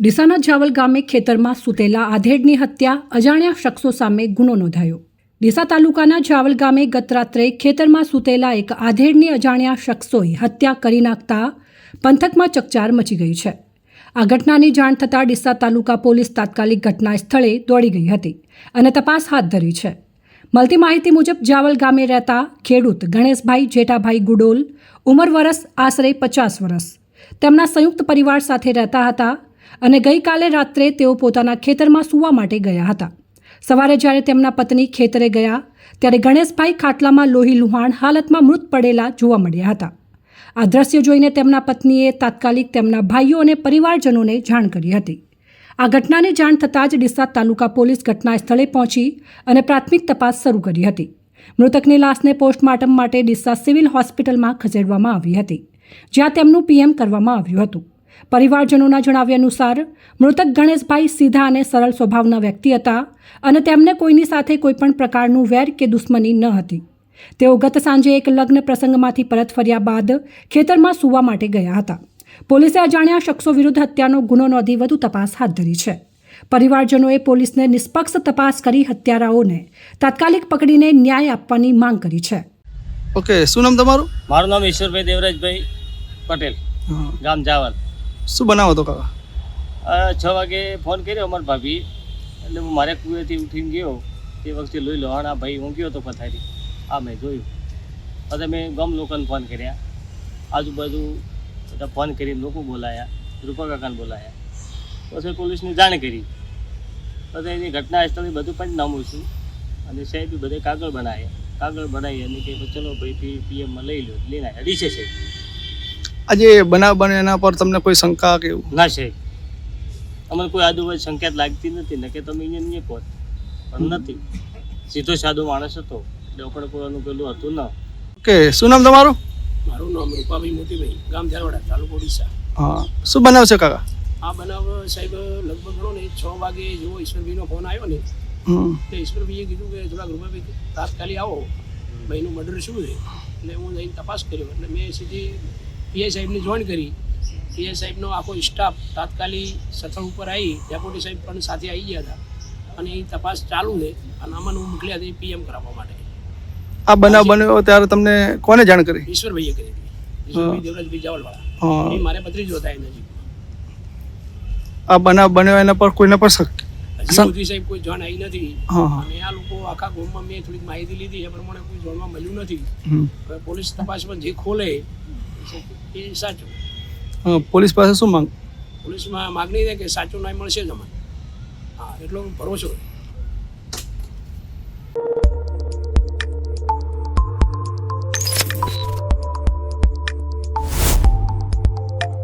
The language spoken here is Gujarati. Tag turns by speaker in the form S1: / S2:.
S1: ડીસાના જાવલ ગામે ખેતરમાં સૂતેલા આધેડની હત્યા, અજાણ્યા શખ્સો સામે ગુનો નોંધાયો. ડીસા તાલુકાના જાવલ ગામે ગત રાત્રે ખેતરમાં સૂતેલા એક આધેડની અજાણ્યા શખ્સોએ હત્યા કરી નાખતા પંથકમાં ચકચાર મચી ગઈ છે. આ ઘટનાની જાણ થતાં ડીસા તાલુકા પોલીસ તાત્કાલિક ઘટના સ્થળે દોડી ગઈ હતી અને તપાસ હાથ ધરી છે. મળતી માહિતી મુજબ જાવલ ગામે રહેતા ખેડૂત ગણેશભાઈ જેઠાભાઈ ગુડોલ, ઉંમર વરસ આશરે પચાસ વરસ. તેમના સંયુક્ત પરિવાર સાથે રહેતા હતા અને ગઈકાલે રાત્રે તેઓ પોતાના ખેતરમાં સૂવા માટે ગયા હતા. સવારે જ્યારે તેમના પત્ની ખેતરે ગયા, ત્યારે ગણેશભાઈ ખાટલામાં લોહી લુહાણ હાલતમાં મૃત પડેલા જોવા મળ્યા હતા. આ દ્રશ્ય જોઈને તેમના પત્નીએ તાત્કાલિક તેમના ભાઈઓ અને પરિવારજનોને જાણ કરી હતી. આ ઘટનાની જાણ થતાં જ ડીસા તાલુકા પોલીસ ઘટના સ્થળે પહોંચી અને પ્રાથમિક તપાસ શરૂ કરી હતી. મૃતકની લાશને પોસ્ટમોર્ટમ માટે ડીસા સિવિલ હોસ્પિટલમાં ખસેડવામાં આવી હતી, જ્યાં તેમનું પીએમ કરવામાં આવ્યું હતું. પરિવારજનોના જણાવ્યા અનુસાર મૃતક ગણેશભાઈ સીધા અને સરળ સ્વભાવના વ્યક્તિ હતા અને તેમને કોઈની સાથે કોઈપણ પ્રકારનું વેર કે દુશ્મની ન હતી. તેઓ ગત સાંજે એક લગ્ન પ્રસંગમાંથી પરત ફર્યા બાદ ખેતરમાં સૂવા માટે ગયા હતા. પોલીસે અજાણ્યા શખ્સો વિરુદ્ધ હત્યાનો ગુનો નોંધી વધુ તપાસ હાથ ધરી છે. પરિવારજનોએ પોલીસને નિષ્પક્ષ તપાસ કરી હત્યારાઓને તાત્કાલિક પકડીને ન્યાય આપવાની માંગ કરી છે.
S2: ઓકે શું નામ તમારું?
S3: મારું નામ ઈશ્વરભાઈ દેવરાજભાઈ પટેલ ગામ જાવલ
S2: શું બનાવો તો કાકા?
S3: છ વાગે ફોન કર્યો અમારા ભાભી. એટલે હું મારે કુવેથી ઉઠીને ગયો. તે વખતે લોહી લોહાણા ભાઈ હું ગયો તો પથારી. આ મેં જોયું. પછી મેં ગમ લોકોને ફોન કર્યા. આજુબાજુ બધા ફોન કરીને લોકો બોલાયા, રૂપા કાકાને બોલાયા. પછી પોલીસને જાણ કરી. પછી એની ઘટના સ્થળે બધું પંચનામું છું અને સાહેબ બધે કાગળ બનાવ્યા. કાગળ બનાવી અને કે ચલો ભાઈ પીએમમાં લઈ લો લઈને ડીસે છે
S2: આજે બનાવ બને એના પર તમને કોઈ શંકા કે એવું?
S3: ના છે અમને કોઈ આજુબાજુ સંકેત લાગતી નથી. ને કે તમે અહીંયા નહીં પહોંચ. પણ નથી. સીધો સાદો માણસ હતો. ડોકડ આપણે પેલું હતું ના.
S2: ઓકે શું નામ તમારું?
S4: મારું નામ રૂપાભાઈ મોતીભાઈ ગામ ઝારવાડા તાલુકો ઓડિશા.
S2: હા. શું બનાવ છે કાકા?
S4: આ બનાવ સાહેબ લગભગ ગણો ને છ વાગે જેવો ઈશ્વરભાઈનો ફોન આવ્યો ને તો ઈશ્વરભાઈએ કીધું કે થોડાક રૂપાભાઈ તાત્કાલિક આવો. ભાઈનું મર્ડર શું છે? એટલે હું જઈને તપાસ કર્યો. એટલે મેં સીધી પીઆઈ સાહેબને જોઈન કરી. પીઆઈ સાહેબનો આખો સ્ટાફ તાત્કાલિક સથળ ઉપર આવી. ડેપ્યુટી સાહેબ પણ સાથે આવી ગયા હતા. અને એ તપાસ ચાલુ છે. અને અમને હું મોકલ્યા હતા પીએમ કરાવવા માટે.
S2: આ બનાવ બન્યો ત્યારે તમને કોને જાણ કરી?
S4: ઈશ્વરભાઈએ કરી હતી. ઈશ્વરભાઈ દેવરાજભાઈ જાવલવાળા. એ મારે પત્રીજો એ નજીક
S2: આ બનાવ બન્યો એના પર કોઈને પર શક
S4: હજી સાહેબ કોઈ જાણ આવી નથી. અને આ લોકો આખા ગામમાં મેં થોડીક માહિતી લીધી. એ પ્રમાણે કોઈ જાણવા મળ્યું નથી. હવે પોલીસ તપાસમાં જે ખોલે એ સાચું.
S2: હા પોલીસ પાસે શું માંગ?
S4: પોલીસમાં માગણી છે કે સાચું ન્યાય મળશે જ હા એટલો ભરોસો છે.